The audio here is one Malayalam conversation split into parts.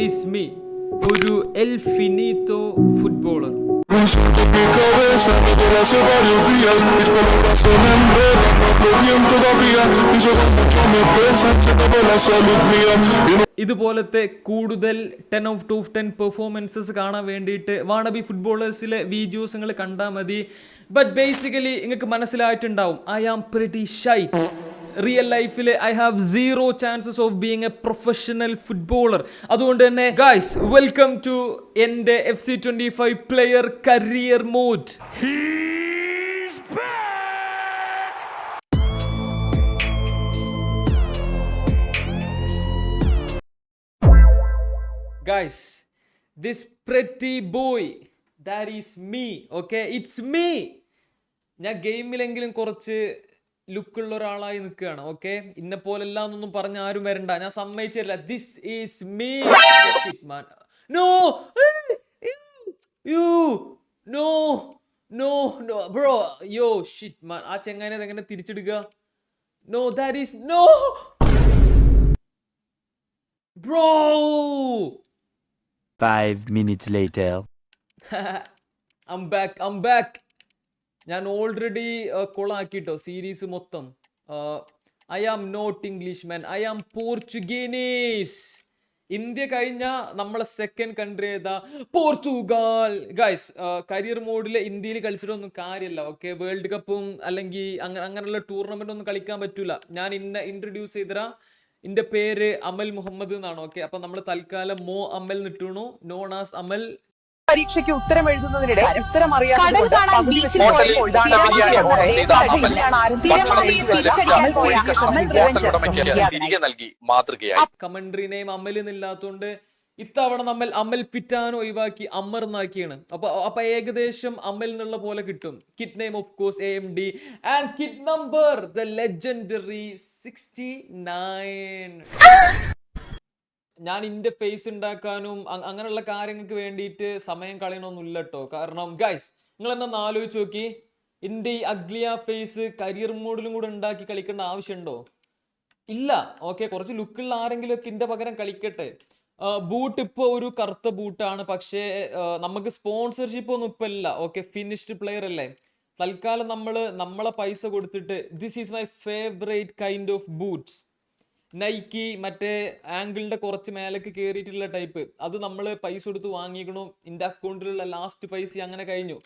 ഈസ് me ഒരു എൽ ഫിനിത്തോ ഫുട്ബോളർ ഇതുപോലത്തെ കൂടുതൽ ten of to ten performances കാണാൻ വേണ്ടിയിട്ട് വാണബി ഫുട്ബോളേഴ്സിലെ വീഡിയോസ് നിങ്ങൾ കണ്ടാൽ മതി ബട്ട് ബേസിക്കലി നിങ്ങൾക്ക് മനസ്സിലായിട്ടുണ്ടാവും I am pretty shy real ലൈഫിൽ I have zero chances of being a professional footballer അതുകൊണ്ട് തന്നെ ഗായ്സ് വെൽക്കം ടു എന്റെ F C twenty five player career mode guys this pretty boy that is me okay it's me ഞാൻ ഗെയിമിലെങ്കിലും കുറച്ച് ലുക്കുള്ള ഒരാളായി നിൽക്കുകയാണ്. ഓക്കെ ഇന്നെ പോലെല്ലാം എന്നൊന്നും പറഞ്ഞ ആരും വരണ്ട. ഞാൻ സമ്മതിച്ചില്ല this is me no you no no no bro yo shit man ആ ചെങ്ങാനെ എങ്ങനെ തിരിച്ചെടുക്കുക? No that is no bro Five minutes later. I'm back I'm back ഞാൻ ഓൾറെഡി കൊളാക്കിട്ടോ സീരീസ് മൊത്തം. I am not English man I am Portuguese India കഴിഞ്ഞ നമ്മളെ സെക്കൻഡ് കൺട്രി ഏതാ? പോർച്ചുഗാൽ ഗൈസ് കരിയർ മോഡിൽ ഇന്ത്യയിൽ കളിച്ചിട്ടൊന്നും കാര്യമല്ല ഓക്കെ വേൾഡ് കപ്പും അല്ലെങ്കിൽ അങ്ങനെ അങ്ങനെയുള്ള ടൂർണമെന്റ് ഒന്നും കളിക്കാൻ പറ്റൂല. ഞാൻ ഇന്ന ഇൻട്രൊഡ്യൂസ് ചെയ്തരാ. എന്റെ പേര് അമൽ മുഹമ്മദ് എന്നാണ് ഓക്കെ അപ്പൊ നമ്മൾ തൽക്കാലം മോ അമൽ നിട്ടുണു നോൺ ആസ് അമൽ പരീക്ഷയ്ക്ക് ഉത്തരം എഴുതുന്നതിനിടെ ഉത്തരം അറിയാതെ അമ്മലിന്നില്ലാത്തോണ്ട് ഇത്തവണ നമ്മൾ അമ്മൽ പിറ്റാനും ഒഴിവാക്കി അമ്മർ എന്നാക്കിയാണ്. അപ്പൊ അപ്പൊ ഏകദേശം അമ്മൽ എന്നുള്ള പോലെ കിട്ടും. Kit name of course A M D and kit number the legendary sixty nine ഞാൻ ഇന്റെ ഫേസ് ഉണ്ടാക്കാനും അങ്ങനെയുള്ള കാര്യങ്ങൾക്ക് വേണ്ടിയിട്ട് സമയം കളയണമൊന്നുമില്ല കേട്ടോ കാരണം ഗൈസ് നിങ്ങൾ എന്നെ ഒന്ന് ആലോചിച്ച് നോക്കി ഇന്റെ ഈ അഗ്ലിയ ഫേസ് കരിയർ മോഡിലും കൂടെ ഉണ്ടാക്കി കളിക്കേണ്ട ആവശ്യമുണ്ടോ? ഇല്ല. ഓക്കെ കുറച്ച് ലുക്കുള്ള ആരെങ്കിലും ഒക്കെ ഇന്റെ പകരം കളിക്കട്ടെ. ബൂട്ട് ഇപ്പോൾ ഒരു കറുത്ത ബൂട്ടാണ് പക്ഷേ നമുക്ക് സ്പോൺസർഷിപ്പ് ഒന്നും ഇപ്പൊ ഇല്ല. ഓക്കെ ഫിനിഷ്ഡ് പ്ലെയർ അല്ലേ? തൽക്കാലം നമ്മൾ നമ്മളെ പൈസ കൊടുത്തിട്ട് this is my favourite kind of boots Nike മറ്റേ ആംഗിളിന്റെ കുറച്ച് മേലേക്ക് കയറിയിട്ടുള്ള ടൈപ്പ് അത് നമ്മൾ പൈസ കൊടുത്ത് വാങ്ങിക്കണു. എന്റെ അക്കൗണ്ടിലുള്ള ലാസ്റ്റ് പൈസ അങ്ങനെ കഴിഞ്ഞു.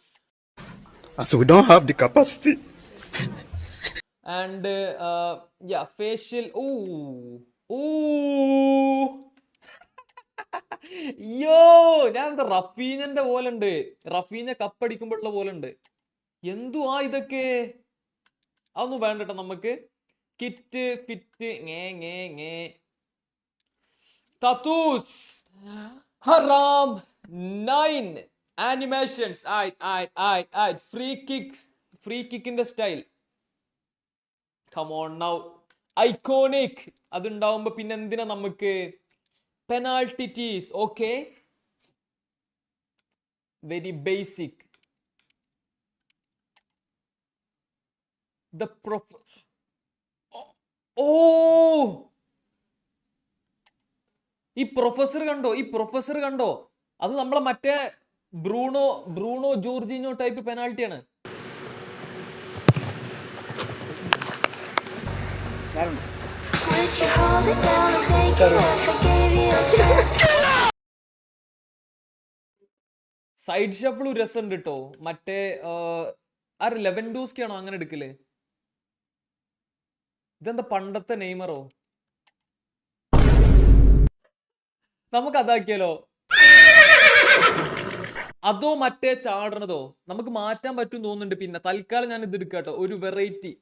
ആൻഡ് യാ ഫേഷ്യൽ ഓ ഓ യോ ഞാൻ എന്താ റഫീനന്റെ പോലെ ഉണ്ട്. റഫീന കപ്പടിക്കുമ്പോഴുള്ള പോലെ ഉണ്ട്. ആ ഇതൊക്കെ? അതൊന്നും വേണ്ടട്ടോ നമുക്ക്. കിറ്റ് ഫിറ്റ് ngേ ngേ ngേ തത്തൂസ് ഹറാം നൈൻ ആനിമേഷൻസ് ആയി ആയി ആയി ആയി free kick free കിക്കിന്റെ style come on now iconic അതുണ്ടാവുമ്പോ പിന്നെ എന്തിനാ നമുക്ക്? Penalties okay very basic the prof oh. ഈ പ്രൊഫസർ കണ്ടോ? ഈ പ്രൊഫസർ കണ്ടോ? അത് നമ്മളെ മറ്റേ ബ്രൂണോ ബ്രൂണോ ജോർജിനോ ടൈപ്പ് പെനാൾട്ടിയാണ്? സൈഡ് ഷഫിൾ രസമുണ്ട് കേട്ടോ മറ്റേ ആ, ലെവൻ ലെവൻ ആണോ അങ്ങനെ എടുക്കൽ? ഇതെന്താ പണ്ടത്തെ നെയ്മറോ? നമുക്ക് അതാക്കിയാലോ അതോ മറ്റേ ചാടണതോ നമുക്ക് മാറ്റാൻ പറ്റും തോന്നുന്നുണ്ട് പിന്നെ. തൽക്കാലം ഞാൻ ഇത് എടുക്കാട്ടോ. ഒരു വെറൈറ്റി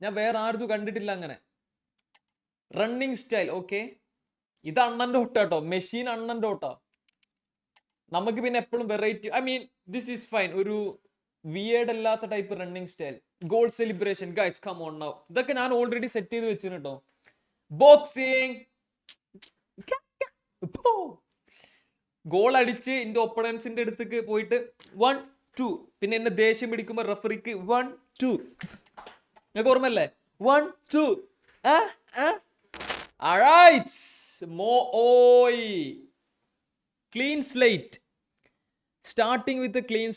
ഞാൻ വേറെ ആരും കണ്ടിട്ടില്ല അങ്ങനെ. റണ്ണിങ് സ്റ്റൈൽ ഓക്കെ ഇത് അണ്ണന്റെ ഒട്ടാട്ടോ മെഷീൻ അണ്ണന്റെ ഒട്ടാ നമുക്ക് പിന്നെ എപ്പോഴും variety I mean this is fine ഒരു വിയേഡ് അല്ലാത്ത type running style goal celebration guys come on now ഇതൊക്കെ ഞാൻ ഓൾറെഡി സെറ്റ് ചെയ്ത് വെച്ചിന് കേട്ടോ ബോക്സിങ് ഗോൾ അടിച്ച് എന്റെ ഒപ്പണൻസിന്റെ അടുത്തേക്ക് പോയിട്ട് വൺ ടു പിന്നെ എന്നെ ദേഷ്യം പിടിക്കുമ്പോൾ റഫറിക്ക് വൺ ടു നിങ്ങൾക്ക് ഓർമ്മല്ലേ വൺ ടു മോ ഓയ് clean slate starting with clean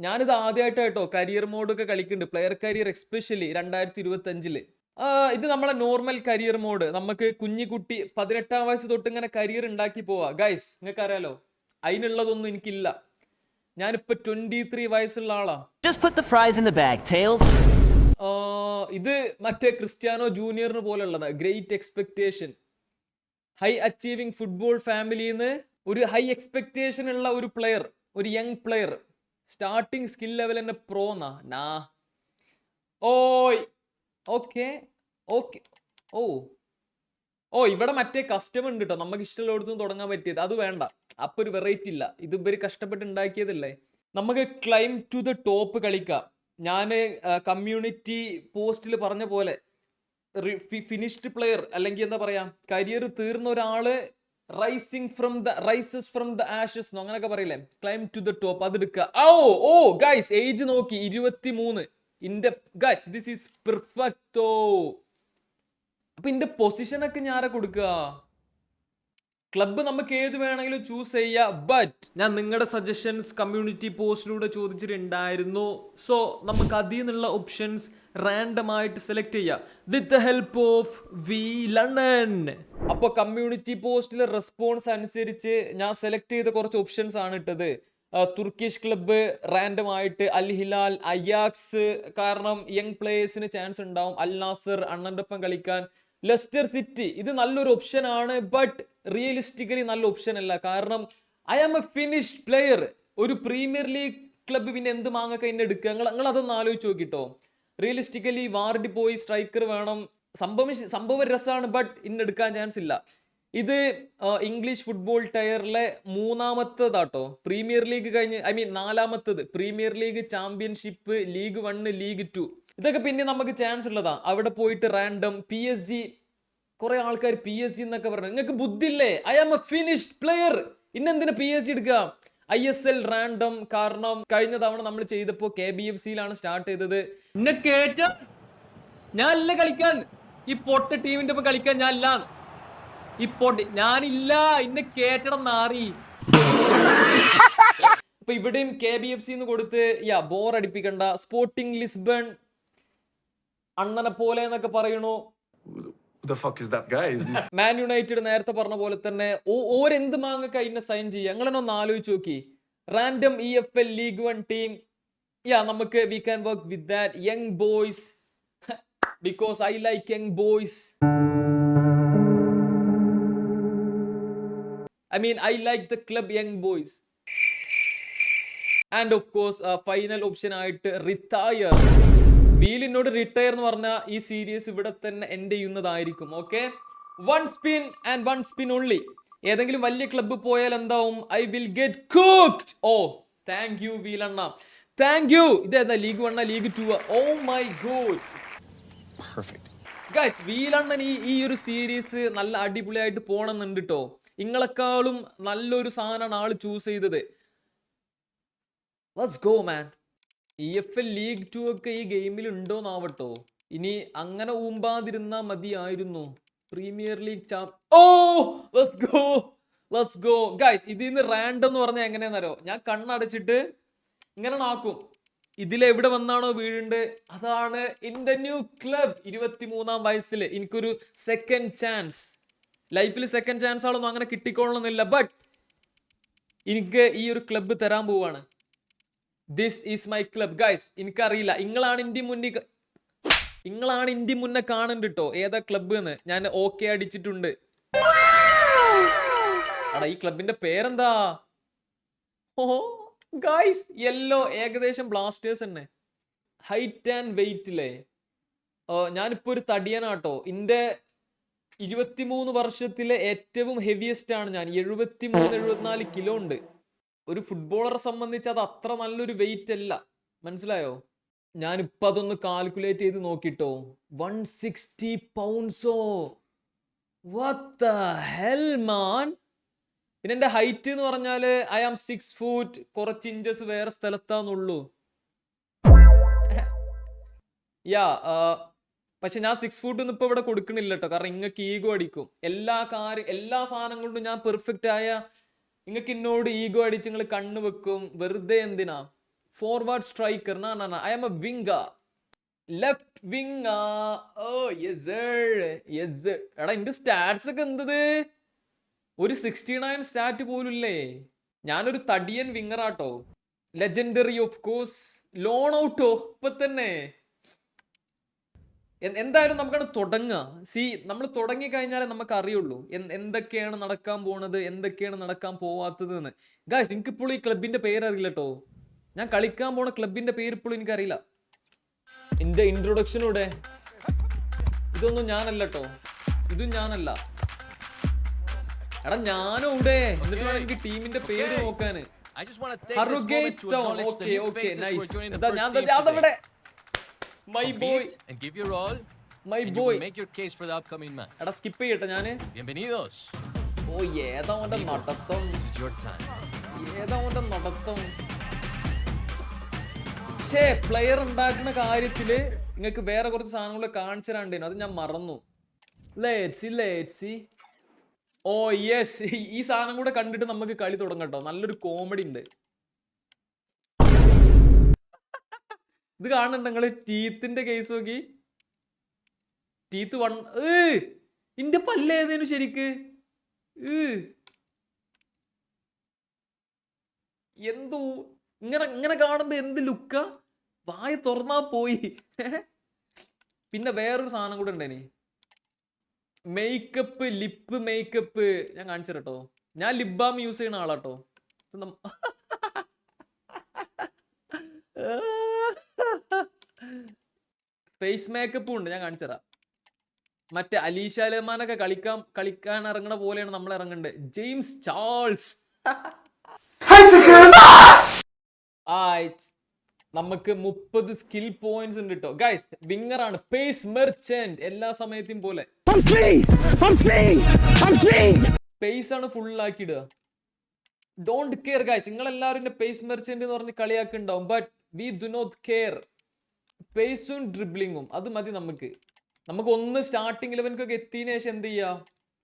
ഞാനിത് ആദ്യമായിട്ട് കേട്ടോ കരിയർ മോഡൊക്കെ കളിക്കുന്നുണ്ട് പ്ലെയർ കരിയർ എക്സ്പെഷ്യലി രണ്ടായിരത്തി ഇരുപത്തി അഞ്ചിൽ ഇത് നമ്മളെ നോർമൽ കരിയർ മോഡ് നമുക്ക് കുഞ്ഞിക്കുട്ടി പതിനെട്ടാം വയസ്സ് തൊട്ട് ഇങ്ങനെ കരിയർ ഉണ്ടാക്കി പോവാ. ഗൈസ് നിങ്ങൾക്ക് അറിയാലോ അതിനുള്ളതൊന്നും എനിക്കില്ല. ഞാനിപ്പോ ട്വന്റി ത്രീ വയസ്സുള്ള ആളാ. ഇത് മറ്റേ ക്രിസ്ത്യാനോ ജൂനിയറിന് പോലുള്ളതാ. Great expectation high achieving football ഫാമിലിന്ന് ഒരു ഹൈ എക്സ്പെക്ടേഷൻ ഉള്ള ഒരു പ്ലെയർ ഒരു young player starting skill level തന്നെ പ്രോ എന്നാ നാ. ഓയ്. ഓക്കെ. ഓക്കെ. ഓ. ഓ ഇവിടെ മറ്റേ കസ്റ്റമർ ഉണ്ട് കേട്ടോ നമുക്ക് ഇഷ്ടമുള്ളടത്തും തുടങ്ങാൻ പറ്റിയത്. അത് വേണ്ട. അപ്പൊ ഒരു വെറൈറ്റി ഇല്ല. ഇത് ഇവർ കഷ്ടപ്പെട്ട് ഉണ്ടാക്കിയതല്ലേ? നമുക്ക് ക്ലൈം ടു ദ ടോപ്പ് കളിക്കാം. ഞാൻ കമ്മ്യൂണിറ്റി പോസ്റ്റിൽ പറഞ്ഞ പോലെ ഫിനിഷ്ഡ് പ്ലെയർ അല്ലെങ്കിൽ എന്താ പറയാ കരിയർ തീർന്ന ഒരാൾ rising from the rises from the ashes അങ്ങനെയൊക്കെ പറയില്ലേ? ക്ലൈം ടു ദ ടോപ്പ് അതെടുക്കുക. ഓ ഓ ഗൈസ് ഏജ് നോക്കി ഇരുപത്തി മൂന്ന് ഇന്റെ ഗൈസ് ദിസ് ഈസ് പെർഫെക്റ്റോ അപ്പൊ ഇന്റെ പൊസിഷൻ ഒക്കെ ഞാൻ ആരാ കൊടുക്കുക? ക്ലബ്ബ് നമുക്ക് ഏത് വേണമെങ്കിലും ചൂസ് ചെയ്യാം ബട്ട് ഞാൻ നിങ്ങളുടെ സജഷൻസ് കമ്മ്യൂണിറ്റി പോസ്റ്റിലൂടെ ചോദിച്ചിട്ടുണ്ടായിരുന്നു. സോ നമുക്ക് അതിൽ നിന്നുള്ള ഓപ്ഷൻസ് റാൻഡം ആയിട്ട് സെലക്ട് ചെയ്യാം. With the help of we London അപ്പോൾ കമ്മ്യൂണിറ്റി പോസ്റ്റിലെ റെസ്പോൺസ് അനുസരിച്ച് ഞാൻ സെലക്ട് ചെയ്ത കുറച്ച് ഓപ്ഷൻസ് ആണ് ഇട്ടത്. തുർക്കിഷ് ക്ലബ്ബ് റാൻഡം ആയിട്ട് അൽ ഹിലാൽ അയാക്സ് കാരണം യങ് പ്ലേയേഴ്സിന് ചാൻസ് ഉണ്ടാവും. അൽ നാസർ അണ്ണന്റെ ഒപ്പം കളിക്കാൻ ലെസ്റ്റർ സിറ്റി ഇത് നല്ലൊരു ഓപ്ഷൻ ആണ് ബട്ട് റിയലിസ്റ്റിക്കലി നല്ല ഓപ്ഷൻ അല്ല. കാരണം I am a finish player ഒരു പ്രീമിയർ ലീഗ് ക്ലബ്ബ് പിന്നെ എന്ത് മാങ്ങൊക്കെ എന്നെ എടുക്കുക? നിങ്ങൾ നിങ്ങൾ അതൊന്ന് ആലോചിച്ച് നോക്കിട്ടോ. റിയലിസ്റ്റിക്കലി വാർഡി പോയി സ്ട്രൈക്കർ വേണം. സംഭവം സംഭവ രസമാണ് ബട്ട് ഇന്നെടുക്കാൻ ചാൻസ് ഇല്ല. ഇത് ഇംഗ്ലീഷ് ഫുട്ബോൾ ടയറിലെ മൂന്നാമത്തതാട്ടോ. പ്രീമിയർ ലീഗ് കഴിഞ്ഞ് ഐ മീൻ നാലാമത്തത്. Premier League Championship League One League Two ഇതൊക്കെ പിന്നെ നമുക്ക് ചാൻസ് ഉള്ളതാ. അവിടെ പോയിട്ട് റാൻഡം പി എസ് ജി കുറെ ആൾക്കാർ പി എസ് ജി എന്നൊക്കെ പറഞ്ഞു. നിങ്ങൾക്ക് ബുദ്ധില്ലേ I am a finished player ഇന്നെന്തിനാ P S G എടുക്കുക ഐ എസ് എൽ റാൻഡം കാരണം കഴിഞ്ഞ തവണ നമ്മൾ ചെയ്തപ്പോ കെ ബി എഫ് സിയിലാണ് സ്റ്റാർട്ട് ചെയ്തത്. എന്നെ കേറ്റ ഞാൻ അല്ല കളിക്കാൻ. ഈ പൊട്ട ടീമിന്റെ ഒപ്പം കളിക്കാൻ ഞാൻ അല്ല ഈ പൊട്ടി ഞാനില്ല. ഇന്നെ കേറ്റണം നാറി ഇപ്പൊ ഇവിടെയും കെ ബി എഫ് സി എന്ന് കൊടുത്ത് യാ ബോർ അടിപ്പിക്കണ്ട. സ്പോർട്ടിംഗ് ലിസ്ബൺ അണ്ണനെ പോലെ എന്നൊക്കെ പറയണു മാൻ യുണൈറ്റഡ് നേരത്തെ പറഞ്ഞ പോലെ തന്നെ ഓരെന്ത് മാങ്ങൊക്കെ അതിനെ സൈൻ ചെയ്യുക അങ്ങനെ ഒന്ന് ആലോചിച്ച് നോക്കി. Random E F L League One team യാ നമുക്ക് we can work with that young boys because I like young boys I mean I like the club young boys and of course final option ആയിട്ട് റിട്ടയർ വീലിനോട് റിട്ടയർ എന്ന് പറഞ്ഞ ഈ സീരീസ് ഇവിടെ തന്നെ എൻഡ് ചെയ്യുന്നതായിരിക്കും okay one spin and one spin only ഏതെങ്കിലും വലിയ ക്ലബ്ബ് പോയാൽ എന്താവും? I will get cooked oh thank you വീലണ്ണ. Thank you ഇതേതാ League One League Two oh my god guys വീലണ്ണൻ ഈ ഈ ഒരു സീരീസ് നല്ല അടിപൊളിയായിട്ട് പോണെന്നുണ്ട് കേട്ടോ ഇങ്ങളെക്കാളും നല്ലൊരു സാധനമാണ് ആൾ ചൂസ് ചെയ്തത്. Let's go man. E F L League Two ഒക്കെ ഈ ഗെയിമിൽ ഉണ്ടോന്നാവട്ടോ. ഇനി അങ്ങനെ ഊമ്പാതിരുന്നാ മതിയായിരുന്നു. Premier League oh let's go let's go guys ഇതിൽ നിന്ന് റാൻഡ് എന്ന് പറഞ്ഞാൽ എങ്ങനെയാണെന്നറിയോ ഞാൻ കണ്ണടച്ചിട്ട് ഇങ്ങനെ ആക്കും ഇതിൽ എവിടെ വന്നാണോ വീഴുണ്ട്? അതാണ് ദ ന്യൂ ക്ലബ് ഇരുപത്തി മൂന്നാം വയസ്സിൽ എനിക്കൊരു സെക്കൻഡ് ചാൻസ് ലൈഫിൽ സെക്കൻഡ് ചാൻസ് ആളൊന്നും അങ്ങനെ കിട്ടിക്കൊള്ളണമെന്നില്ല ബട്ട് എനിക്ക് ഈ ഒരു ക്ലബ്ബ് തരാൻ പോവാണ്. This is my club guys എനിക്കറിയില്ല. നിങ്ങളാണ് ഇന്ത്യ മുന്നിൽ നിങ്ങളാണ് ഇന്ത്യ മുന്നേ കാണുന്നുണ്ട് കേട്ടോ ഏതാ ക്ലബ്ബ് എന്ന് ഞാൻ ഓക്കെ അടിച്ചിട്ടുണ്ട്. അടാ ഈ ക്ലബിന്റെ പേരെന്താ? ഓ ഗൈസ് യെല്ലോ ഏകദേശം ബ്ലാസ്റ്റേഴ്സ് തന്നെ. ഹൈറ്റ് ആൻഡ് വെയിറ്റിലെ ഞാനിപ്പോ ഒരു തടിയനാട്ടോ എന്റെ ഇരുപത്തിമൂന്ന് വർഷത്തിലെ ഏറ്റവും ഹെവിയസ്റ്റ് ആണ് ഞാൻ. എഴുപത്തി മൂന്ന് എഴുപത്തിനാല് കിലോ ഉണ്ട്. ഒരു ഫുട്ബോളറെ സംബന്ധിച്ച് അത് അത്ര നല്ലൊരു വെയിറ്റ് അല്ല. മനസ്സിലായോ? ഞാനിപ്പോൾ അതൊന്ന് കാൽക്കുലേറ്റ് ചെയ്ത് നോക്കിട്ടോ. വൺ സിക്സ്റ്റി പൗണ്ട്സോ വത്ത് ഹെൽ മാൻ പിന്നെ എന്റെ ഹൈറ്റ് എന്ന് പറഞ്ഞാൽ ഐ ആം സിക്സ് ഫൂട്ട് കുറച്ച് ഇഞ്ചസ് വേറെ സ്ഥലത്താന്നുള്ളൂ. യാ പക്ഷെ ഞാൻ സിക്സ് ഫുഡ് ഒന്നും ഇപ്പൊ ഇവിടെ കൊടുക്കണില്ല കേട്ടോ കാരണം ഇങ്ങക്ക് ഈഗോ അടിക്കും. എല്ലാ കാര്യം എല്ലാ സാധനം കൊണ്ടും ഞാൻ പെർഫെക്റ്റ് ആയ നിങ്ങൾക്ക് എന്നോട് ഈഗോ അടിച്ച് നിങ്ങൾ കണ്ണു വെക്കും. വെറുതെ എന്തിനാ? Forward striker I'm a wing left wing oh yes yes എടാ എന്റെ സ്റ്റാറ്റ്സ് ഒക്കെ എന്തത്? ഒരു സിക്സ്റ്റി നയൻ സ്റ്റാറ്റ് പോലും ഇല്ലേ ഞാനൊരു തടിയൻ വിങ്ങറാട്ടോ ലെജൻഡറി ഓഫ് കോഴ്സ് ലോൺ ഔട്ടോ ഇപ്പൊ തന്നെ എന്തായാലും നമുക്കത് തുടങ്ങുക സി നമ്മൾ തുടങ്ങി കഴിഞ്ഞാലേ നമുക്ക് അറിയുള്ളൂ എന്തൊക്കെയാണ് നടക്കാൻ പോണത് എന്തൊക്കെയാണ് നടക്കാൻ പോവാത്തത് എന്ന് ഗായ്സ് എനിക്കിപ്പോൾ ഈ ക്ലബിന്റെ പേര് അറിയില്ല കേട്ടോ ഞാൻ കളിക്കാൻ പോണ ക്ലബിന്റെ പേര് ഇപ്പോഴും എനിക്കറിയില്ല. എന്റെ ഇൻട്രൊഡക്ഷനൂടെ ഇതൊന്നും ഞാനല്ല കേട്ടോ ഇതും ഞാനല്ല. എടാ ഞാനും ഇവിടെ. എന്നിട്ട് വേണം എനിക്ക് ടീമിന്റെ പേര് നോക്കാന്. ഞാൻ today. My boy. Boy and give your all, my and you boy make your case for the upcoming match. എടാ സ്കിപ്പ് ചെയ്യട്ടെ ഞാൻ. Bienvenidos. ഓ ഏതാ അവന്റെ നടത്തം? This is your time. ഏതാ അവന്റെ നടത്തം? പക്ഷേ പ്ലെയർ ഉണ്ടാക്കുന്ന കാര്യത്തിൽ നിങ്ങൾക്ക് വേറെ കുറച്ച് സാധനങ്ങൾ കാണിച്ചു തരാണ്ടേനു അത് ഞാൻ മറന്നു. ലേറ്റ്സി ലേറ്റ്സി ഓ യെസ് ഈ സാധനം കൂടെ കണ്ടിട്ട് നമുക്ക് കളി തുടങ്ങട്ടോ നല്ലൊരു കോമഡി ഉണ്ട്. ഇത് കാണുന്നുണ്ട് നിങ്ങൾ ടീത്തിന്റെ കേസ് നോക്കി. ടീത്ത് വൺ ഇന്റെ പല്ലേതേനു ശരിക്ക്? ഏ. എന്തോ ഇങ്ങനെ ഇങ്ങനെ കാണുമ്പോ എന്ത് ലുക്ക വായ തുറന്നാ പോയി. പിന്നെ വേറൊരു സാധനം കൂടെ ഉണ്ടേനി. മേക്കപ്പ് ലിപ്പ് മേക്കപ്പ് ഞാൻ കാണിച്ചു കേട്ടോ ഞാൻ ലിപ് ബാം യൂസ് ചെയ്യുന്ന ആളാട്ടോ. ഫേസ് മേക്കപ്പും ഉണ്ട് ഞാൻ കാണിച്ചു തരാം. മറ്റേ അലീഷ ലഹ്മാനൊക്കെ കളിക്കാൻ കളിക്കാൻ ഇറങ്ങണ പോലെയാണ് നമ്മൾ ഇറങ്ങേണ്ടത്. James Charles. നമുക്ക് മുപ്പത് സ്കിൽ പോയിന്റ്സ് ഉണ്ട് കേട്ടോ ഗൈസ് വിങ്ങർ ആണ്. പേസ് മെർച്ചന്റ് എല്ലാ സമയത്തും പോലെ. പേസ് ആണ് ഫുൾ ആക്കിയിടുക. ഡോണ്ട് കെയർ ഗൈസ് നിങ്ങൾ എല്ലാവരും പേസ് മെർച്ചന്റ് എന്ന് പറഞ്ഞ് കളിയാക്കുന്നുണ്ടാവും. But we do not care പേസും ഡ്രിബ്ലിങ്ങും അത് മതി നമുക്ക്. നമുക്ക് ഒന്ന് സ്റ്റാർട്ടിംഗ് ലെവൻക്കൊക്കെ എത്തിയതിനു ശേഷം എന്ത് ചെയ്യാ?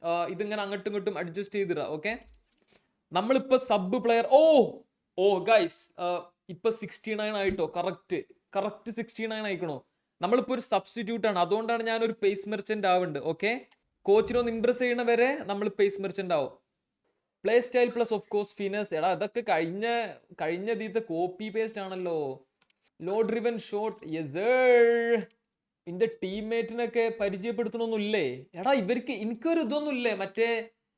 ആ, ഇതിങ്ങനെ അങ്ങോട്ടും ഇങ്ങോട്ടും അഡ്ജസ്റ്റ് ചെയ്തിടാം ഓക്കെ നമ്മളിപ്പോ സബ് പ്ലെയർ ഓ! ഓ ഗൈസ് ഇപ്പൊ സിക്സ്റ്റി നയൻ ആയിട്ടോ? കറക്റ്റ് കറക്റ്റ് സിക്സ്റ്റി നയൻ ആയിക്കണോ? നമ്മളിപ്പോ ഒരു സബ്സ്റ്റിറ്റ്യൂട്ട് ആണ്. അതുകൊണ്ടാണ് ഞാൻ ഒരു പേസ് മെർച്ചന്റ് ആവുന്നുണ്ട് ഓക്കെ കോച്ചിനൊന്ന് ഇംപ്രസ് ചെയ്യണ വരെ നമ്മൾ പേസ് മെർച്ചന്റ് ആവും. Play style plus of course finesse എടാ അതൊക്കെ കഴിഞ്ഞ കഴിഞ്ഞ ദീത്തെ കോപ്പി പേസ്റ്റ് ആണല്ലോ. ലോ ഡ്രിവൻ ഷോട്ട് എന്റെ ടീംമേറ്റിനൊക്കെ പരിചയപ്പെടുത്തണമൊന്നുമില്ലേ എടാ ഇവർക്ക് എനിക്കൊരു ഇതൊന്നും ഇല്ലേ മറ്റേ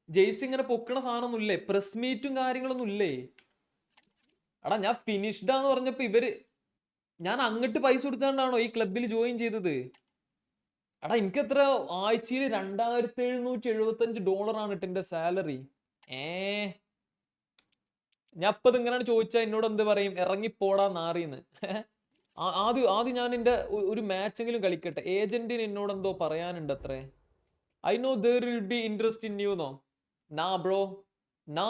ജെയ്സി ഇങ്ങനെ പൊക്കണ സാധനമൊന്നും ഇല്ലേ പ്രസ് മീറ്റും കാര്യങ്ങളൊന്നും ഇല്ലേ എടാ ഞാൻ ഫിനിഷ്ഡ് ആന്ന് പറഞ്ഞപ്പോ ഇവർ ഞാൻ അങ്ങോട്ട് പൈസ കൊടുത്തോണ്ടാണോ ഈ ക്ലബിൽ ജോയിൻ ചെയ്തത്? എടാ എനിക്ക് എത്ര? ആഴ്ചയിൽ രണ്ടായിരത്തി എഴുന്നൂറ്റി എഴുപത്തി അഞ്ച് ഡോളർ ആണ് കേട്ടോ എന്റെ സാലറി ഏ. ഞാൻ ഇപ്പൊ ഇങ്ങനെയാണ് ചോദിച്ചാ എന്നോട് എന്ത് പറയും? ഇറങ്ങിപ്പോടാ നാറിന്ന് ആദ്യം ആദ്യം ഞാൻ എന്റെ ഒരു മാച്ചെങ്കിലും കളിക്കട്ടെ. ഏജന്റിന് എന്നോട് എന്തോ പറയാനുണ്ട് അത്രേ I know there will be interest in you know നാ ബ്രോ നാ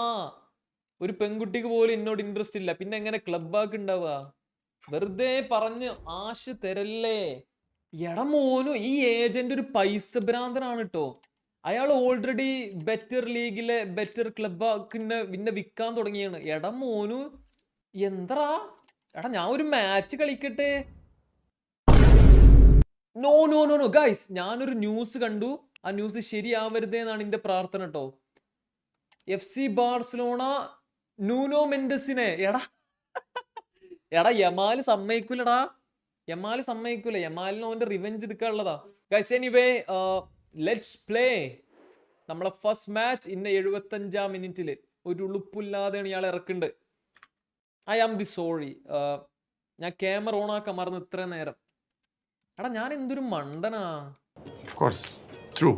ഒരു പെൺകുട്ടിക്ക് പോലും എന്നോട് ഇൻട്രസ്റ്റ് ഇല്ല. പിന്നെ എങ്ങനെ ക്ലബാക്ക് ഉണ്ടാവുക വെറുതെ പറഞ്ഞ് ആശ തരല്ലേ? എടാ മോനു ഈ ഏജന്റ് ഒരു പൈസ ഭ്രാന്തനാണ് കേട്ടോ അയാൾ ഓൾറെഡി ബെറ്റർ ലീഗിലെ ബെറ്റർ ക്ലബാക്കിനെ പിന്നെ വിൽക്കാൻ തുടങ്ങിയാണ്. എടാ മോനു എന്തടാ? എടാ ഞാൻ ഒരു മാച്ച് കളിക്കട്ടെ? No no no no guys ഞാനൊരു ന്യൂസ് കണ്ടു. ആ ന്യൂസ് ശരിയാവരുതേ എന്നാണ് എന്റെ പ്രാർത്ഥന കേട്ടോ എഫ് സി ബാർസലോണ നൂനോ മെൻഡസിനെ എടാ എടാ യമാൽ സമ്മതിക്കൂലടാ. യമാൽ സമ്മതിക്കൂല. യമാലിന് അവന്റെ റിവെഞ്ച് എടുക്കാനുള്ളതാ. ഗൈസ് എനിവേ ലെറ്റ്സ് പ്ലേ നമ്മളെ ഫസ്റ്റ് മാച്ച് ഇന്ന് എഴുപത്തഞ്ചാം മിനിറ്റിൽ ഒരു ഉളുപ്പില്ലാതെയാണ് ഇയാൾ ഇറക്കുന്നുണ്ട് ഐ ആം ദി സോറി. ഞാൻ ക്യാമറ ഓൺ ആക്കാൻ മറന്നു ഇത്ര നേരം. എടാ ഞാൻ എന്തൊരു മണ്ടനാ. Of course True.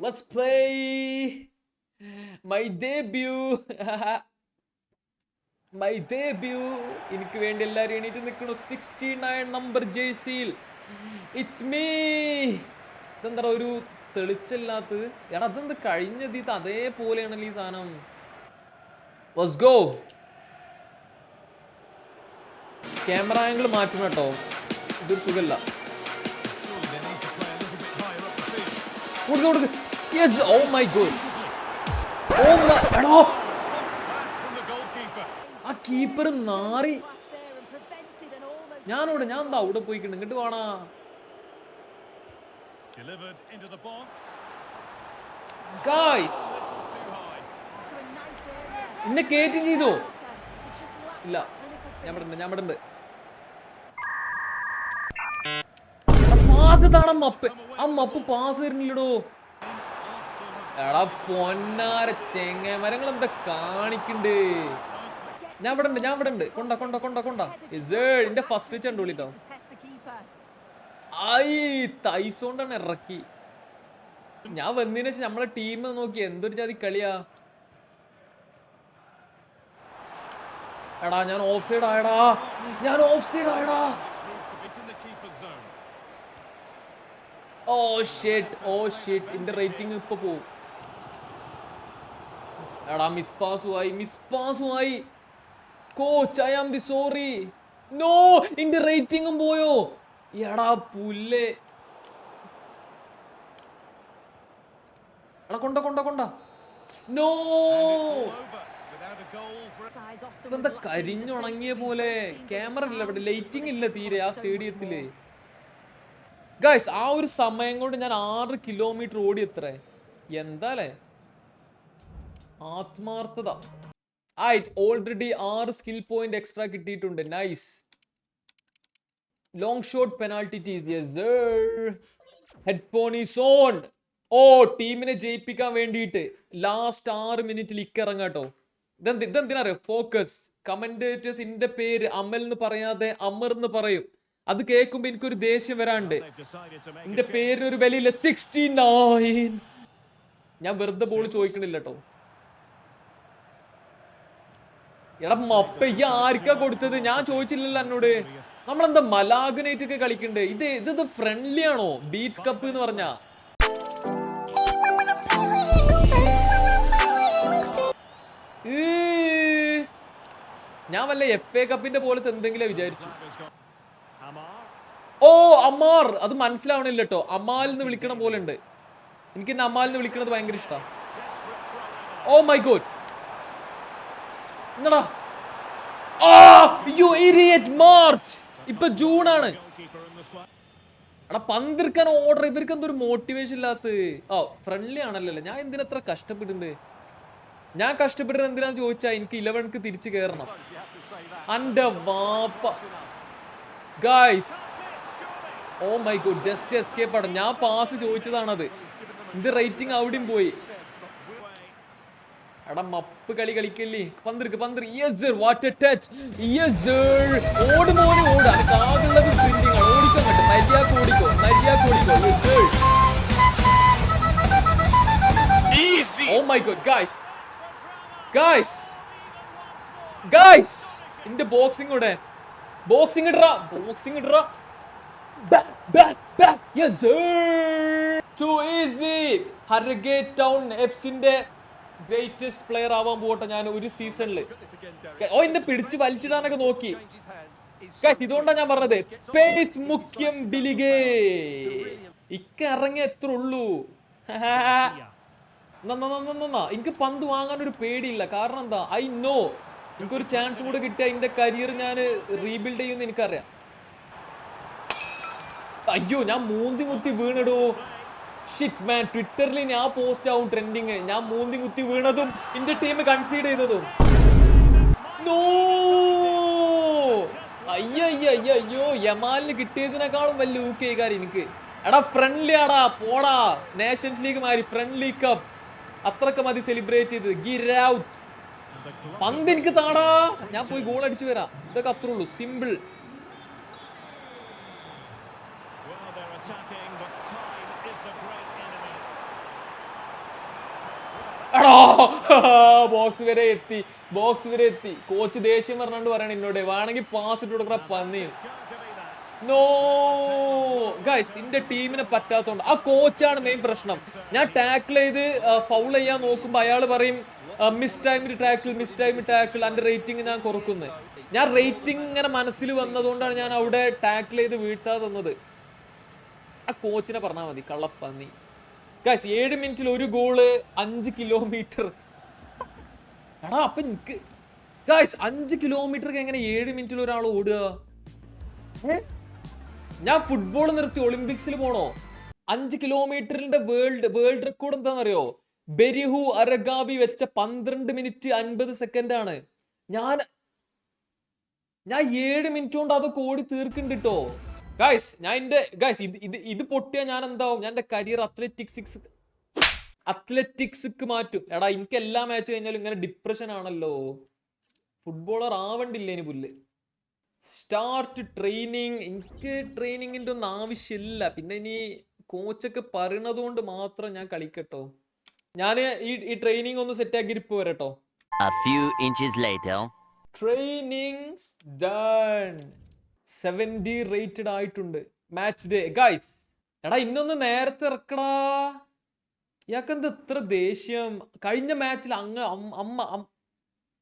Let's play my debut my debut എനിക്ക് വേണ്ടി എല്ലാവരും എണീറ്റ് നിൽക്കണു സിക്സ്റ്റി നയൻ നമ്പർ ജേഴ്സിയിൽ ഇറ്റ്സ് മീ ഇതെന്താ ഒരു തെളിച്ചല്ലാത്തത്? എടാ അതെന്ത് കഴിഞ്ഞത്? ഇത് അതേപോലെയാണല്ലോ ഈ സാധനം. Let's go. ക്യാമറ ആംഗിൾ മാറ്റണം കേട്ടോ. ഇതൊരു സുഖല്ല. കൊടുക്ക് കൊടുക്ക്. Yes oh my god oh എടോ. കീപ്പർ നാറി. ഞാനോട് ഞാൻ എന്താ അവിടെ പോയിക്കണ്. ഇങ്ങോട്ട് വേണാ ഗായ്സ് എന്നെ കേറ്റും ചെയ്തോ? ഇല്ല. ഞാൻ ഇവിടെ ഞാൻ ഇവിടെ ഉണ്ട് പാസ് താണ മപ്പ്. ആ മപ്പ് പാസ് തരുന്നില്ലടോ. എടാ പൊന്നാര ചെങ്ങമരങ്ങൾ എന്താ കാണിക്കണ്ട്? ഞാൻ ഇവിടെ ഉണ്ട് ഞാൻ ഇവിടെ ഉണ്ട്. കൊണ്ട കൊണ്ട കൊണ്ട കൊണ്ട. ഇസേഴിന്റെ ഫസ്റ്റ് ചെണ്ടുള്ളിട്ടോ ഐ തൈസോണ്ടാണ് ഇറക്കി. ഞാൻ വന്നതിന് ശേഷം നമ്മളെ ടീം നോക്കി എന്തൊരു ജാതി കളിയാ. എടാ ഞാൻ ഓഫ് സൈഡ് ആയടാ. ഞാൻ ഓഫ് സൈഡ് ആയടാ. ഓ ഷെറ്റ് ഓ ഷെറ്റ് എന്റെ റേറ്റിംഗ് ഇപ്പൊ പോവും. എടാ മിസ് പാസുമായി miss പാസുമായി coach I am the sorry no എന്റെ റേറ്റിംഗും പോയോ? എടാ പുല്ലേ. എടാ കൊണ്ട കൊണ്ട കൊണ്ട. നോ എന്താ കരിഞ്ഞുണങ്ങിയ പോലെ? ക്യാമറ ഇല്ല ഇവിടെ ലൈറ്റിംഗ് ഇല്ല തീരെ ആ സ്റ്റേഡിയത്തിൽ ഗൈസ് ആ ഒരു സമയം കൊണ്ട് ഞാൻ ആറ് കിലോമീറ്റർ ഓടി എത്ര എന്താലേ? ആത്മാർത്ഥത. ആയി ഓൾറെഡി ആറ് സ്കിൽ പോയിന്റ് എക്സ്ട്രാ കിട്ടിയിട്ടുണ്ട്. Nice long shot penalties headphone is on oh ടീമിനെ ജയിപ്പിക്കാൻ വേണ്ടിയിട്ട് ലാസ്റ്റ് ആറ് മിനിറ്റിൽ ഇക്കിറങ്ങാട്ടോ. ഇതെന്ത് ഇതെന്തിനറിയോ ഫോക്കസ് കമന്റേറ്റേഴ്സിന്റെ പേര് അമൽ എന്ന് പറയാതെ അമർ എന്ന് പറയും. അത് കേൾക്കുമ്പോ എനിക്കൊരു ദേഷ്യം വരാണ്ട്. എന്റെ പേരിനൊരു വിലയില്ല. സിക്സ്റ്റി നയൻ ഞാൻ വെറുതെ ബോൾ ചോദിക്കണില്ല കേട്ടോ എടാ മപ്പ ഈ ആർക്കാ കൊടുത്തത്? ഞാൻ ചോദിച്ചില്ലല്ലോ എന്നോട്. നമ്മളെന്താ മലാഗ്നൈറ്റ് ഒക്കെ കളിക്കണ്ടേ? ഇത് ഇത് ഇത് ഫ്രണ്ട്ലി ആണോ? ബീച്ച് കപ്പ് എന്ന് പറഞ്ഞാ. ഞാൻ വല്ല എഫ് എ കപ്പിന്റെ പോലത്തെ എന്തെങ്കിലും വിചാരിച്ചു. ഓ അമാർ. അത് മനസ്സിലാവണില്ല കേട്ടോ അമാൽ എന്ന് വിളിക്കണ പോലെ ഉണ്ട് എനിക്ക് എന്നെ അമാൽ എന്ന് വിളിക്കണത് ഭയങ്കര ഇഷ്ടം. Oh my god. എന്നടാ ആ യു മാർച്ച്. ഇപ്പൊ ജൂൺ ആണ് എടാ പന്തിർക്കാൻ ഓർഡർ ഇവർക്ക് എന്തൊരു മോട്ടിവേഷൻ ഇല്ലാത്ത ഓ ഫ്രണ്ട്ലി ആണല്ലോ ഞാൻ എന്തിനത്ര കഷ്ടപ്പെടുന്നുണ്ട് ഞാൻ കഷ്ടപ്പെടുന്നത് എന്തിനാന്ന് ചോദിച്ചാ എനിക്ക് ഇലവൻക്ക് തിരിച്ചു കയറണം അന്റെ വാപ്പ. Guys oh my good just escape ആണ് ഞാൻ പാസ് ചോദിച്ചതാണത്. ഇത് റേറ്റിംഗ് അവിടെയും പോയി. എടാ മപ്പ് കളി കളിക്കല്ലേ? പന്തിർക്ക് പന്തിർ യെസ് വാട്ട് ടച്ച് യെസ് ഓട് മോനെ ഓട്. അത് കാകുള്ളത് സ്പ്രിന്റിംഗ് ആണ്. ഓടിക്കോ കേട്ടോ മര്യാദ ഓടിക്കോ. മര്യാദ ഓടിക്കോ. Yes oh my god guys guys guys ഇന്റെ ബോക്സിംഗ് കൂടെ ബോക്സിംഗ് ഇടറ. ബോക്സിംഗ് ഇടറ. Back, back, back. Yes, sir. Too easy. Harrogate town എഫ്സിന്റെ greatest player ആവാൻ പോട്ടെ ഞാൻ ഒരു സീസണിൽ ഓ എന്നെ പിടിച്ച് വലിച്ചിടാനൊക്കെ നോക്കി. ഇതുകൊണ്ടാണ് ഞാൻ പറഞ്ഞത്. പേസ് മുഖ്യം ബിലിഗേ ഇക്ക ഇറങ്ങി എത്ര ഉള്ളൂ. എനിക്ക് പന്ത് വാങ്ങാൻ ഒരു പേടിയില്ല. കാരണം എന്താ? ഐ നോ എനിക്കൊരു ചാൻസ് കൂടെ കിട്ടിയ എന്റെ കരിയർ ഞാൻ റീബിൽഡ് ചെയ്യുമെന്ന് എനിക്കറിയാം. അയ്യോ ഞാൻ മൂന്തി കുത്തി വീണിടൂ. ഷിറ്റ് മാൻ ട്വിറ്ററിൽ ഞാൻ പോസ്റ്റ് ആവും ട്രെൻഡിങ് ഞാൻ മൂന്തി കുത്തി വീണതും എന്റെ ടീം കൺസീഡ് ചെയ്തതും. നോ അയ്യോ അയ്യോ അയ്യോ അയ്യോ യമാലിന് കിട്ടിയതിനേക്കാളും വലിയ ഊക്കേക്കാർ എനിക്ക്. എടാ ഫ്രണ്ട്ലി ആടാ പോടാ. നേഷൻസ് ലീഗ് മാറി ഫ്രണ്ട്ലി കപ്പ് അത്രയ്ക്ക് മതി സെലിബ്രേറ്റ് ചെയ്ത്. ഗിരൗട്ട് പന്ത് എനിക്ക് താടാ. ഞാൻ പോയി ഗോൾ അടിച്ചു വരാം. ഇതൊക്കെ അത്രേ ഉള്ളൂ. സിമ്പിൾ എടാ ബോക്സ് വരെ എത്തി ബോക്സ് വരെ എത്തി. കോച്ച് ദേഷ്യം പറഞ്ഞോണ്ട് പറയണ എന്നോട് വേണമെങ്കിൽ പാസ് ഇട്ട് കൊടുക്കണ പന്നി. നോ ഗൈസ് എന്റെ ടീമിനെ പറ്റാത്തോണ്ട്. ആ കോച്ചാണ് മെയിൻ പ്രശ്നം. ഞാൻ ടാക്കിൾ ചെയ്ത് ഫൗൾ ചെയ്യാൻ നോക്കുമ്പോ അയാൾ പറയും മിസ് ടൈമിൽ ടാക്കിൾ മിസ് ടൈമിൽ ടാക്കിൾ അന്റെ റേറ്റിംഗ് ഞാൻ കുറക്കുന്നത് ഞാൻ റേറ്റിംഗ് ഇങ്ങനെ മനസ്സിൽ വന്നതുകൊണ്ടാണ് ഞാൻ അവിടെ ടാക്കിൾ ചെയ്ത് വീഴ്ത്താതെ തന്നത്. ആ കോച്ചിനെ പറഞ്ഞാൽ മതി കള്ളപ്പന്നി. ഗൈസ് ഏഴ് മിനിറ്റിൽ ഒരു ഗോൾ അഞ്ച് കിലോമീറ്റർ എടാ അപ്പൊ എനിക്ക് ഗായ്സ് അഞ്ച് കിലോമീറ്റർ എങ്ങനെ ഏഴ് മിനിറ്റിൽ ഒരാൾ ഓടുക? ഞാൻ ഫുട്ബോൾ നിർത്തി ഒളിമ്പിക്സിൽ പോണോ? അഞ്ച് കിലോമീറ്ററിന്റെ വേൾഡ് വേൾഡ് റെക്കോർഡ് എന്താണെന്നറിയോ? ബെരിഹു അരഗാവി വെച്ച പന്ത്രണ്ട് മിനിറ്റ് അൻപത് സെക്കൻഡ് ആണ്. ഞാൻ ഞാൻ ഏഴ് മിനിറ്റ് കൊണ്ട് അതൊക്കെ ഓടി തീർക്കുന്നുണ്ട് കേട്ടോ ഗായ്സ് ഞാൻ എന്റെ ഗായ്സ് ഇത് ഇത് ഇത് പൊട്ടിയാൽ ഞാൻ എന്താവും ഞാൻ എന്റെ കരിയർ അത്ലറ്റിക്സ് അത്ലറ്റിക്സ്ക്ക് മാറ്റും. എടാ എനിക്ക് എല്ലാ മാച്ച് കഴിഞ്ഞാലും ഇങ്ങനെ ഡിപ്രഷൻ ആണല്ലോ. ഫുട്ബോളർ ആവണ്ടില്ല ഇനി പുല്ല്? സ്റ്റാർട്ട് ട്രെയിനിങ് എനിക്ക് ട്രെയിനിങ്ങിന്റെ ഒന്നും ആവശ്യമില്ല. പിന്നെ ഇനി കോച്ചൊക്കെ പറയണത് കൊണ്ട് മാത്രം ഞാൻ കളിക്കട്ടോ. ഞാൻ ഈ ഈ ട്രെയിനിങ് ഒന്ന് സെറ്റ് ആക്കി ഇരിപ്പ് വരട്ടോ. ട്രെയിനിങ് ഡൺ സെവന്റി റേറ്റഡ് ആയിട്ടുണ്ട്. മാച്ച് ഡേ ഗായ്സ് എടാ ഇന്നൊന്ന് നേരത്തെ ഇറക്കടാ. ഇയാൾക്കെന്ത് ഇത്ര ദേഷ്യം? കഴിഞ്ഞ മാച്ചിൽ അങ്ങ് അമ്മ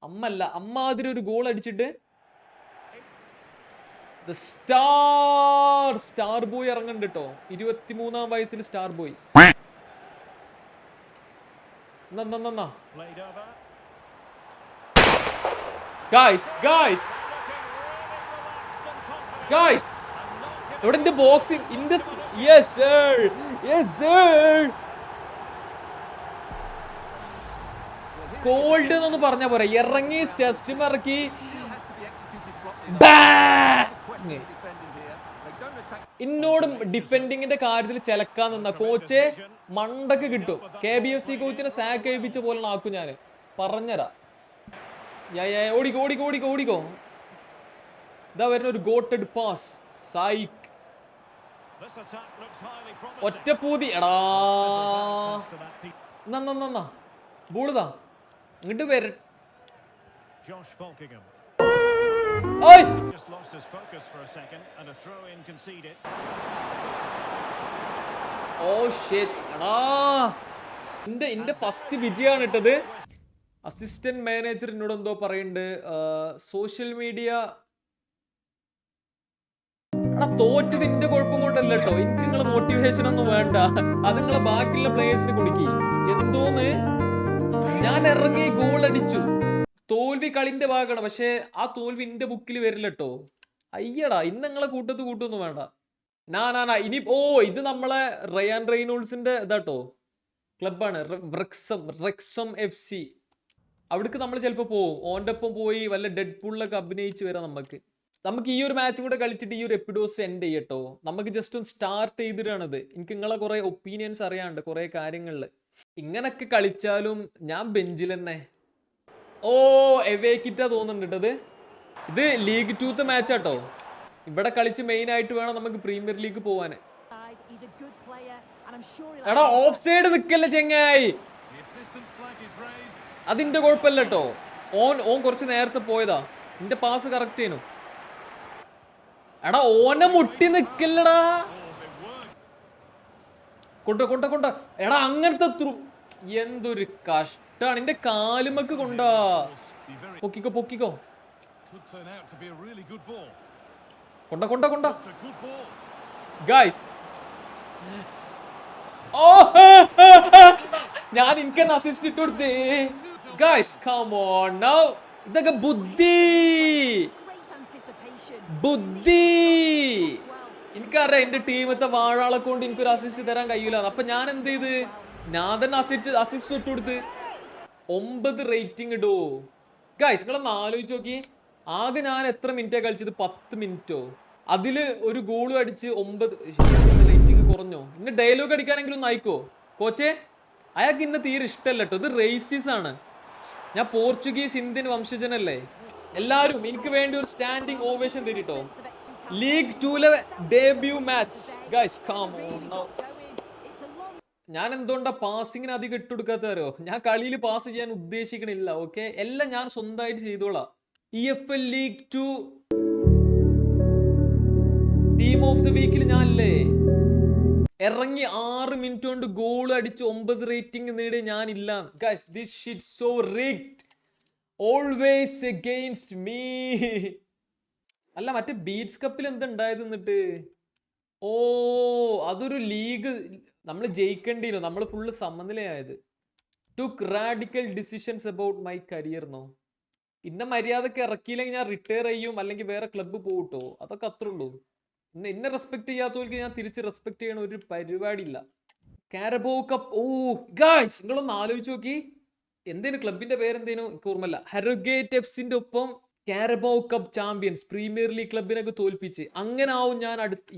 അമ്മല്ല അമ്മാതിരി ഒരു ഗോൾ അടിച്ചിട്ട് സ്റ്റാർ സ്റ്റാർ ബോയ് ഇറങ്ങുന്നുണ്ട് കേട്ടോ ഇരുപത്തിമൂന്നാം വയസ്സിൽ star boy guys guys guys ഇവിടെ എന്റെ ബോക്സിംഗ് ഇന്റെ yes sir yes sir cold എന്നൊന്ന് പറഞ്ഞ പോരെ. ഇറങ്ങി ചെസ്റ്റ് മറക്കി. എന്നോടും ഡിഫെൻഡിങ്ങിന്റെ കാര്യത്തിൽ ചിലക്കാൻ നിന്ന. കോച്ച് മണ്ടക്ക് കിട്ടും. കെ ബി എഫ് സി കോച്ചിനെ സാക്ക് ഏൽപ്പിച്ച പോലെ ആക്കും ഞാൻ. പറഞ്ഞരാ. ഓടിക്കോ ഓടിക്കോ ഓടിക്കോ ഓടിക്കോ. ഇതാ വരുന്ന ഒരു ഗോട്ടഡ് പാസ് സൈക്ക് ഒറ്റപ്പൂതി എടാ. നന്ന ബോളിതാ. ഇങ്ങോട്ട് വര. ഓയ് just lost his focus for a second and a throw in conceded. എടാ. ഫസ്റ്റ് വിജയാണ് ഇട്ടത്. അസിസ്റ്റന്റ് മാനേജർ എന്നോട് എന്തോ പറയുന്നുണ്ട്. സോഷ്യൽ മീഡിയ എടാ തോറ്റത് ഇന്റെ കുഴപ്പം കൊണ്ടല്ല കേട്ടോ എനിക്ക് നിങ്ങളെ മോട്ടിവേഷൻ ഒന്നും വേണ്ട. അത് നിങ്ങളെ ബാക്കിയുള്ള പ്ലേയേഴ്സിന് കൊടുക്കി. എന്തോന്ന്? ഞാൻ ഇറങ്ങി ഗോൾ അടിച്ചു. തോൽവി കളിന്റെ ഭാഗമാണ്. പക്ഷെ ആ തോൽവി എന്റെ ബുക്കിൽ വരില്ല കേട്ടോ അയ്യടാ ഇന്ന് നിങ്ങളെ കൂട്ടത്ത് കൂട്ടൊന്നും വേണ്ട. നാ നാ നാ ഇനി ഓ ഇത് നമ്മളെ റയാൻ റെയ്നോൾസിന്റെ ഇതാട്ടോ ക്ലബാണ് റെക്സം റെക്സം എഫ് സി. അവിടേക്ക് നമ്മൾ ചിലപ്പോൾ പോവും. ഓന്റെ ഒപ്പം പോയി വല്ല ഡെഡ് പൂളിലൊക്കെ അഭിനയിച്ച് വരാം നമുക്ക് നമുക്ക് ഈ ഒരു മാച്ച് കൂടെ കളിച്ചിട്ട് ഈ ഒരു എപ്പിഡോസ് എൻഡ് ചെയ്യട്ടോ. നമുക്ക് ജസ്റ്റ് ഒന്ന് സ്റ്റാർട്ട് ചെയ്തിട്ടാണത് എനിക്ക് നിങ്ങളെ കുറെ ഒപ്പീനിയൻസ് അറിയാണ്ട് കുറെ കാര്യങ്ങളിൽ ഇങ്ങനൊക്കെ കളിച്ചാലും ഞാൻ ബെഞ്ചിൽ തന്നെ. ഓ എവേക്കിറ്റാ തോന്നുന്നുണ്ട് ഇത്. ഇത് ലീഗ് ടൂത്ത് മാച്ച് ആട്ടോ. ഇവിടെ കളിച്ച് മെയിൻ ആയിട്ട് വേണം നമുക്ക് പ്രീമിയർ ലീഗ് പോവാൻ എടാ ഓഫ് സൈഡ് നിക്കല്ലേ ചെങ്ങായി. അതിന്റെ കുഴപ്പമില്ല കേട്ടോ ഓൻ ഓൻ കുറച്ച് നേരത്തെ പോയതാ. നിന്റെ പാസ് കറക്റ്റ് ചെയ്യുന്നു എടാ ഓനെ മുട്ടി നിക്കില്ലടാ. കൊണ്ട കൊണ്ട കൊണ്ട. എടാ അങ്ങനത്തെ ത്രൂ- എന്തൊരു കഷ്ടാണ്. എന്റെ കാലുമക്ക് കൊണ്ടാ. പൊക്കിക്കോ പൊക്കിക്കോ. കൊണ്ട കൊണ്ട കൊണ്ട. ഗായ്സ് ഓ ഞാൻ എനിക്ക് അസിസ്റ്റ് ഇട്ട് കൊടുത്തേ. ഗായ്സ് കം ഓൺ നൗ ഇതൊക്കെ ബുദ്ധി. ബുദ്ധി. എനിക്കറിയാം എന്റെ ടീമത്തെ വാഴാളെ കൊണ്ട് എനിക്കൊരു അസിസ്റ്റ് തരാൻ കഴിയൂല അപ്പൊ ഞാൻ എന്ത് ചെയ്ത് ഞാൻ തന്നെ അസിസ്റ്റ് അസിസ്റ്റ് ഇട്ട് കൊടുത്ത് ഒമ്പത് റേറ്റിംഗ് ഇടോ. ഗായ്സ് നിങ്ങളൊന്ന് ആലോചിച്ച് നോക്കി. ആകെ ഞാൻ എത്ര മിനിറ്റാ കളിച്ചത്? പത്ത് മിനിറ്റോ അതിൽ ഒരു ഗോളും അടിച്ച് ഒമ്പത് റേറ്റിംഗ് കുറഞ്ഞോ? ഇന്ന് ഡയലോഗ് അടിക്കാനെങ്കിലും ഒന്ന് അയക്കോ? കോച്ചേ അയാൾക്ക് ഇന്ന് തീരെ ഇഷ്ടമല്ല കേട്ടോ ഇത് റേസിസ് ആണ്. ഞാൻ പോർച്ചുഗീസ് ഇന്ത്യൻ വംശജനല്ലേ? എല്ലാരും എനിക്ക് വേണ്ടി ഒരു സ്റ്റാൻഡിങ് ഓവേഷൻ തരിട്ടോ ലീഗ് ടൂലെ ഡെബ്യൂ മാച്ച് ഗൈസ് ഞാൻ എന്തുകൊണ്ടാ പാസിങ്ങിന് അധികം ഇട്ടുകൊടുക്കാത്തവരോ ഞാൻ കളിയിൽ പാസ് ചെയ്യാൻ ഉദ്ദേശിക്കണില്ല ഓക്കെ എല്ലാം ഞാൻ സ്വന്തമായിട്ട് ചെയ്തോളാം. E F L League Two team of the വീക്കിൽ ഞാനല്ലേ? ഇറങ്ങി ആറ് മിനിറ്റ് കൊണ്ട് ഗോൾ അടിച്ച് ഒമ്പത് റേറ്റിംഗ് നേടി ഞാനില്ല. Guys this shit so rigged always against me അല്ല മറ്റേ ബീച്ച് കപ്പിൽ എന്തുണ്ടായത് എന്നിട്ട്? ഓ അതൊരു ലീഗ് നമ്മൾ ജയിക്കേണ്ടിരുന്നു നമ്മൾ full സമനിലയായത്. Took radical decisions about my career no ഇന്ന മര്യാദയ്ക്ക് ഇറക്കിയില്ലെങ്കിൽ ഞാൻ റിട്ടയർ ചെയ്യും അല്ലെങ്കിൽ വേറെ ക്ലബ്ബ് പോകട്ടോ അതൊക്കെ അത്രേ ഉള്ളൂ. ഇന്ന് എന്നെ റെസ്പെക്ട് ചെയ്യാത്തവർക്ക് ഞാൻ തിരിച്ച് റെസ്പെക്ട് ചെയ്യണ ഒരു പരിപാടിയില്ല. കാരബോ കപ്പ് ഓ ഗായ്സ് നിങ്ങളൊന്ന് ആലോചിച്ച് നോക്കി. എന്തേനു? ക്ലബിന്റെ പേരെന്തേനു? ഓർമ്മല്ല ഹെറോഗേറ്റ് എഫ്സിന്റെ ഒപ്പം Carabao Cup champions Premier League ക്ലബിനൊക്കെ തോൽപ്പിച്ച്. അങ്ങനെ ആവും ഞാൻ അടുത്ത്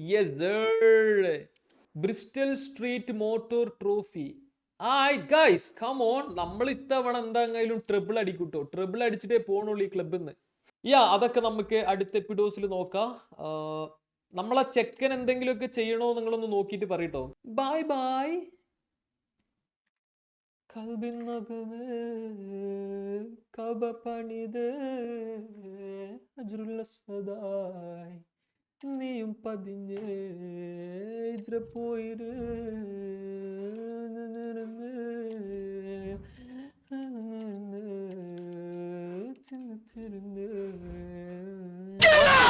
Bristol Street Motor Trophy. Hi guys come on നമ്മൾ ഇത്തവണ എന്തെങ്കിലും ട്രിബിൾ അടിക്കൂട്ടോ. ട്രിബിൾ അടിച്ചിട്ടേ പോണുള്ളൂ ഈ ക്ലബിൽ നിന്ന് യാ അതൊക്കെ നമുക്ക് അടുത്ത എപ്പിഡോസിൽ നോക്കാം. നമ്മളാ നമ്മളെ ചെക്കൻ എന്തെങ്കിലുമൊക്കെ ചെയ്യണോ നിങ്ങളൊന്ന് നോക്കിയിട്ട് പറയട്ടോ. Bye bye Kalbin nagme kaba panide Hacrul asfadai Niyum padinye idre poire Get out!